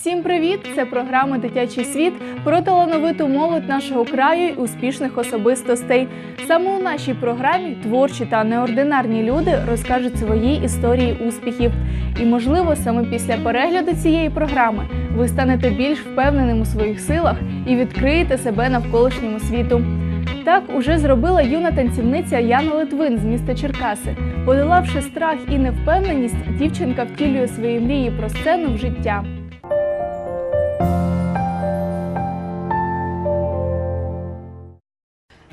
Всім привіт! Це програма Дитячий світ про талановиту молодь нашого краю і успішних особистостей. Саме у нашій програмі творчі та неординарні люди розкажуть свої історії успіхів. І, можливо, саме після перегляду цієї програми ви станете більш впевненим у своїх силах і відкриєте себе навколишньому світу. Так уже зробила юна танцівниця Яна Литвин з міста Черкаси. Подолавши страх і невпевненість, дівчинка втілює свої мрії про сцену в життя.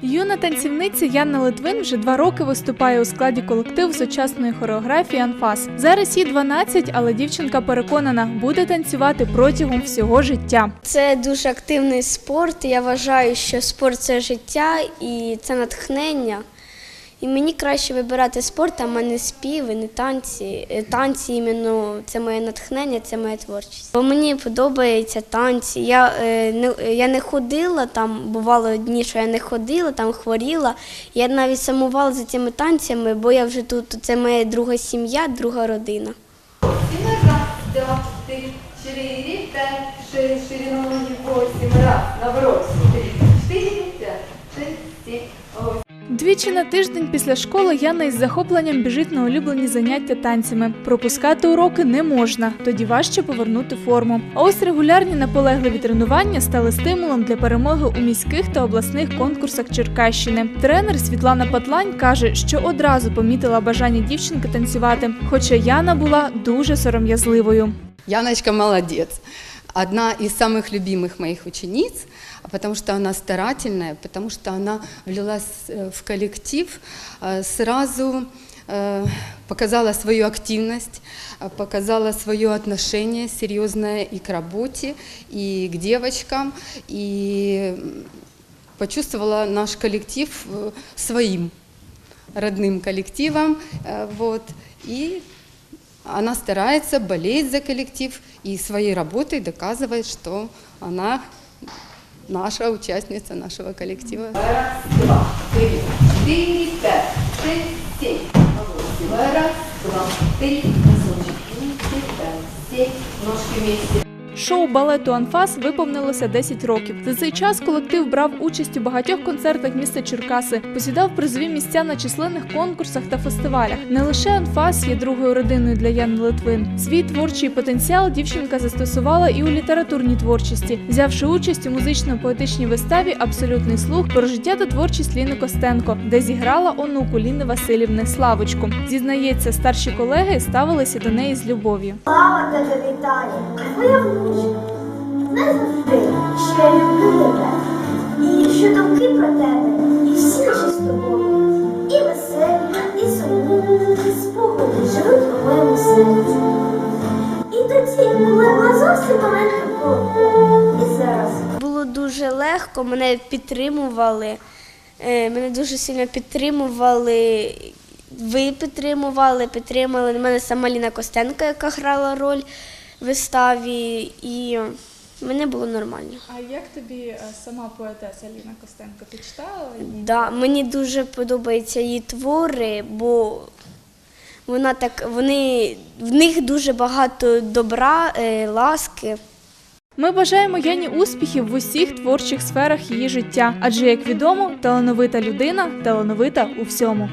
Юна танцівниця Яна Литвин вже два роки виступає у складі колективу сучасної хореографії Анфас. Зараз їй 12, але дівчинка переконана, буде танцювати протягом всього життя. Це дуже активний спорт. Я вважаю, що спорт це життя і це натхнення. І мені краще вибирати спорт, а не співи, не танці. Е, Танці іменно це моє натхнення, це моя творчість. Бо мені подобаються танці. Я, е, не, я не ходила, там бувало дні, що я не ходила, там хворіла. Я навіть сумувала за цими танцями, бо я вже тут, це моя друга сім'я, друга родина. Раз, два, три, четыре, пять, шириной ноги восемь, раз, наоборот, три, четыре, пять, шесть, семь, восемь. Двічі на тиждень після школи Яна із захопленням біжить на улюблені заняття танцями. Пропускати уроки не можна, тоді важче повернути форму. А ось регулярні наполегливі тренування стали стимулом для перемоги у міських та обласних конкурсах Черкащини. Тренер Світлана Патлань каже, що одразу помітила бажання дівчинки танцювати, хоча Яна була дуже сором'язливою. Яночка молодец Одна из самых любимых моих учениц, потому что она старательная, потому что она влилась э, в коллектив, э, сразу э, показала свою активность, э, показала свое отношение серьезное и к работе, и к девочкам, и м, почувствовала наш коллектив э, своим родным коллективом. э, Вот, и она старается, болеет за коллектив и своей работой доказывает, что она наша участница нашего коллектива. Раз, два, три, четыре, пять, шесть, семь, восемь. Раз, два, три, носочек, четыре, пять, семь, ножки вместе. Шоу балету Анфас виповнилося 10 років. За цей час колектив брав участь у багатьох концертах міста Черкаси, посідав призові місця на численних конкурсах та фестивалях. Не лише Анфас є другою родиною для Яни Литвин. Свій творчий потенціал дівчинка застосувала і у літературній творчості, взявши участь у музично-поетичній виставі Абсолютний слух про життя та творчість Ліни Костенко, де зіграла онуку Ліни Васильівни Славочку. Зізнається, старші колеги ставилися до неї з любов'ю. Слава тебе вітає, твоя внучка. Що я люблю тебе. І що думки про тебе, і всі наші з тобою. І веселі, і сумні, і спогади живуть у моєму серці. І тоді, коли була зовсім маленька і зараз. Було дуже легко, мене підтримували, е, мене дуже сильно підтримували. Ви підтримували, підтримали мене сама Ліна Костенко, яка грала роль виставі, і мені було нормально. А як тобі сама поетеса Ліна Костенко? Ти читала? Да, мені дуже подобаються її твори, бо вона так, вони, в них дуже багато добра, е, ласки. Ми бажаємо Яні успіхів в усіх творчих сферах її життя, адже, як відомо, талановита людина талановита у всьому.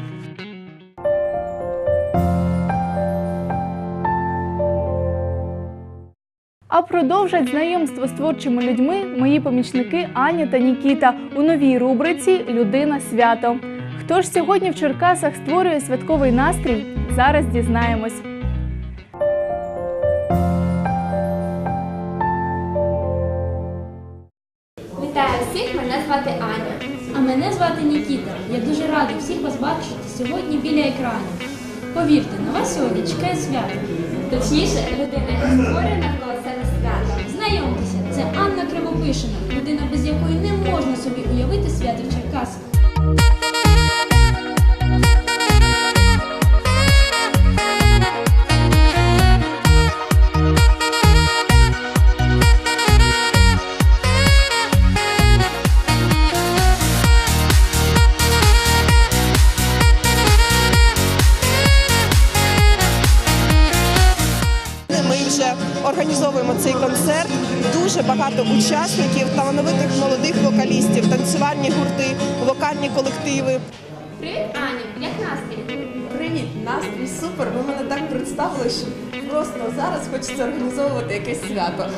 А продовжать знайомство з творчими людьми мої помічники Аня та Нікіта у новій рубриці Людина свято. Хто ж сьогодні в Черкасах створює святковий настрій? Зараз дізнаємось. Вітаю всіх, мене звати Аня. А мене звати Нікіта. Я дуже радий всіх вас бачити сьогодні біля екрану. Повірте, на вас сьогодні чекає свято. Точніше, людина, яка створює. Знайомтеся, це Анна Кривопишина, людина, без якої не можна собі уявити організовуємо цей концерт дуже багато учасників, талановитих молодих вокалістів, танцювальні гурти, вокальні колективи. Привіт, Аню, як настрій? Привіт, настрій супер. Ви мене так представили, що просто зараз хочеться організовувати якесь свято.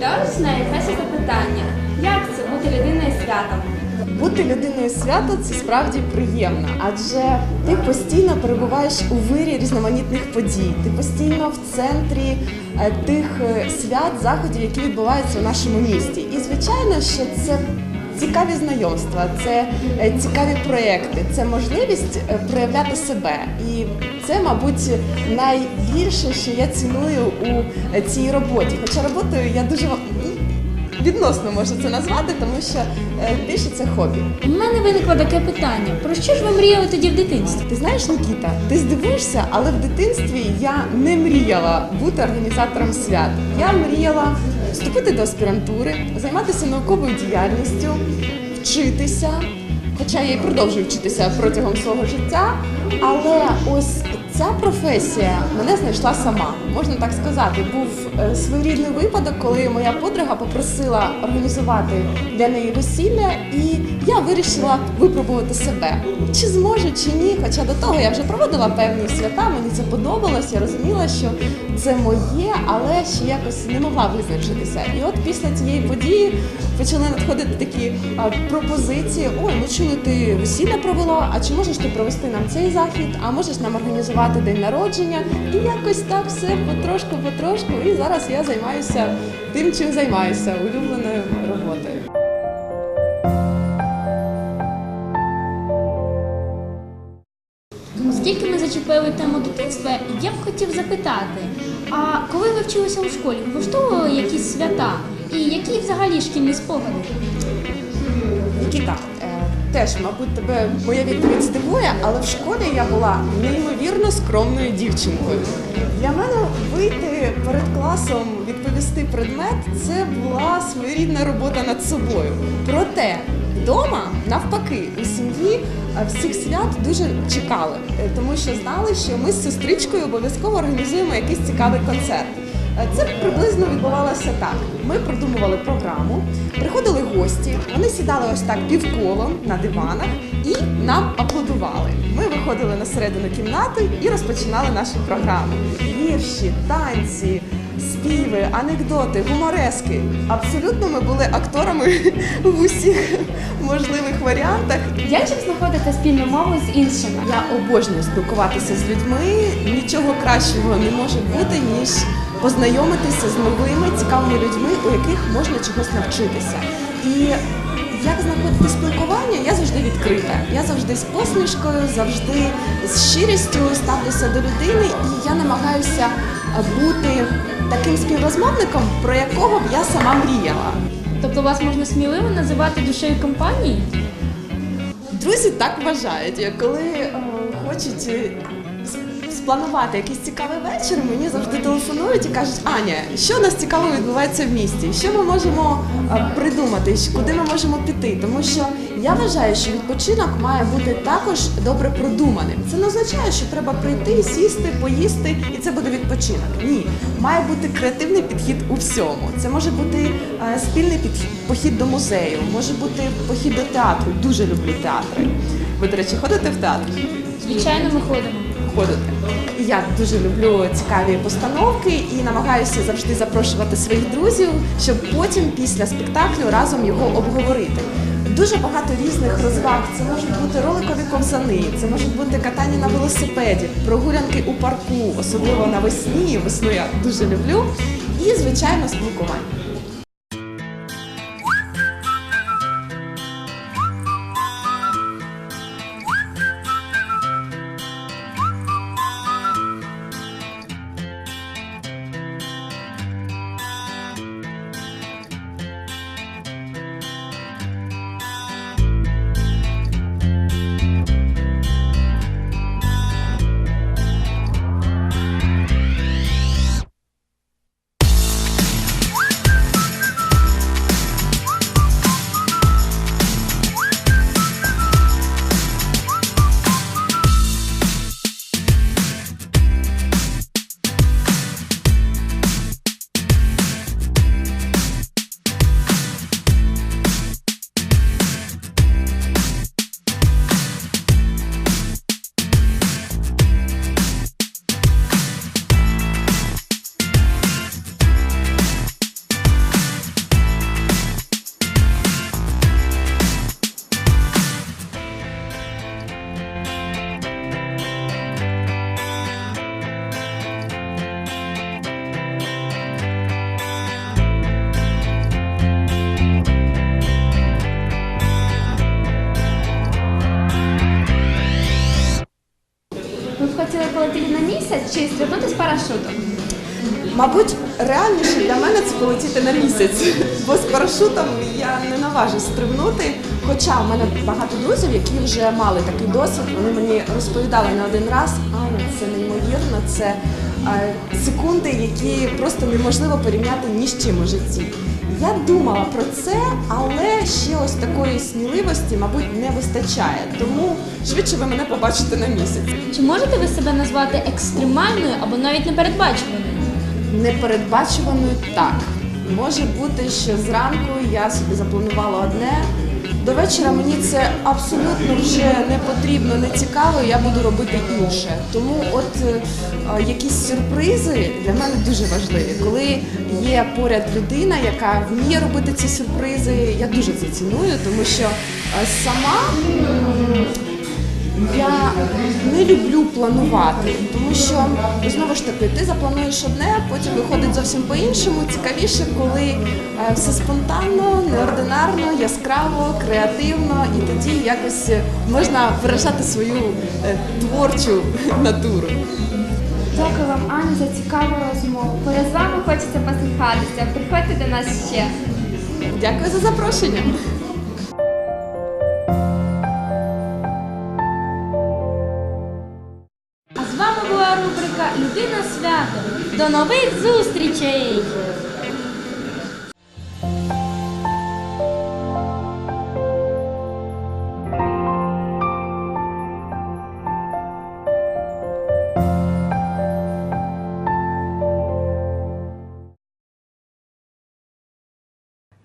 Давай починає перше запитання. Як це бути людиною святом? Бути людиною свята це справді приємно, адже ти постійно перебуваєш у вирі різноманітних подій. Ти постійно в центрі е, тих е, свят, заходів, які відбуваються у нашому місті. І звичайно, що це цікаві знайомства, це е, цікаві проекти, це можливість проявляти себе. І це, мабуть, найбільше, що я ціную у цій роботі. Хоча роботою я дуже відносно можу це назвати, тому що е, більше це хобі. У мене виникло таке питання: про що ж ви мріяли тоді в дитинстві? Ти знаєш, Нікіта, ти здивуєшся, але в дитинстві я не мріяла бути організатором свят. Я мріяла вступити до аспірантури, займатися науковою діяльністю, вчитися. Хоча я і продовжую вчитися протягом свого життя, але ось ця професія мене знайшла сама, можна так сказати. Був е, своєрідний випадок, коли моя подруга попросила організувати для неї весілля, і я вирішила випробувати себе. Чи зможу, чи ні. Хоча до того я вже проводила певні свята, мені це подобалось, я розуміла, що це моє, але ще якось не могла визначитися. І от після цієї події почали надходити такі пропозиції: ой, ми чули, ти весілля провела, а чи можеш ти провести нам цей захід, а можеш нам організувати день народження? І якось так все потрошку, потрошку. І зараз я займаюся тим, чим займаюся, улюбленою зачепили тему дитинства, я б хотів запитати: а коли ви вчилися у школі, ви влаштовували якісь свята? І які взагалі шкільні спогади? Нікіта, е, теж, мабуть, тебе моя відповідь здивує, але в школі я була неймовірно скромною дівчинкою. Для мене вийти перед класом, відповісти предмет це була своєрідна робота над собою. Проте вдома, навпаки, у сім'ї е, всіх свят дуже чекали, е, тому що знали, що ми з сестричкою обов'язково організуємо якийсь цікавий концерт. Е, Це приблизно відбувалося так. Ми продумували програму, приходили гості, вони сідали ось так півколом на диванах і нам аплодували. Ми виходили на середину кімнати і розпочинали нашу програму. Вірші, танці, співи, анекдоти, гуморески. Абсолютно ми були акторами в усіх можливих варіантах. Як же знаходити спільну мову з іншими? Я обожнюю спілкуватися з людьми. Нічого кращого не може бути, ніж познайомитися з новими цікавими людьми, у яких можна чогось навчитися. І як знаходити спілкування, я завжди відкрита. Я завжди з посмішкою, завжди з щирістю ставлюся до людини, і я намагаюся бути таким співрозмовником, про якого б я сама мріяла. Тобто вас можна сміливо називати душею компанії? Друзі так вважають. Коли е, хочуть е, спланувати якийсь цікавий вечір, мені завжди телефонують і кажуть, Аня, що у нас цікаво відбувається в місті? Що ми можемо е, придумати? Куди ми можемо піти? Тому що я вважаю, що відпочинок має бути також добре продуманим. Це не означає, що треба прийти, сісти, поїсти, і це буде відпочинок. Ні, має бути креативний підхід у всьому. Це може бути е, спільний підхід, похід до музею, може бути похід до театру. Дуже люблю театри. Ви, до речі, ходите в театр? Звичайно, ми ходимо. Ходите. Я дуже люблю цікаві постановки і намагаюся завжди запрошувати своїх друзів, щоб потім після спектаклю разом його обговорити. Дуже багато різних розваг. Це можуть бути роликові ковзани, це можуть бути катання на велосипеді, прогулянки у парку, особливо навесні. Весну я дуже люблю. І, звичайно, спілкування. Чи стрибнути з парашутом? Мабуть, реальніше для мене це полетіти на місяць, бо з парашутом я не наважусь стрибнути. Хоча в мене багато друзів, які вже мали такий досвід, вони мені розповідали не один раз, Аня, це неймовірно, це е, секунди, які просто неможливо порівняти ні з чим у житті. Я думала про це, але ще ось такої сміливості, мабуть, не вистачає. Тому швидше ви мене побачите на місяць. Чи можете ви себе назвати екстремальною або навіть непередбачуваною? Непередбачуваною так. Може бути, що зранку я собі запланувала одне. До вечора мені це абсолютно вже не потрібно, не цікаво, я буду робити інше. Тому от е, якісь сюрпризи для мене дуже важливі. Коли є поряд людина, яка вміє робити ці сюрпризи, я дуже це ціную, тому що е, сама я не люблю планувати, тому що знову ж таки ти заплануєш одне, потім виходить зовсім по-іншому. Цікавіше, коли е, все спонтанно, неординарно, яскраво, креативно, і тоді якось можна виражати свою е, творчу натуру. Дякую вам, Аня, за цікаву розмову. З вами хочеться посміхатися. Приходьте до нас ще. Дякую за запрошення. Свято. До нових зустрічей!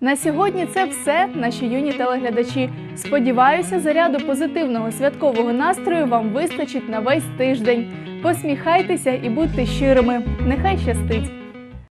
На сьогодні це все, наші юні телеглядачі. Сподіваюся, заряду позитивного святкового настрою вам вистачить на весь тиждень. Посміхайтеся і будьте щирими. Нехай щастить!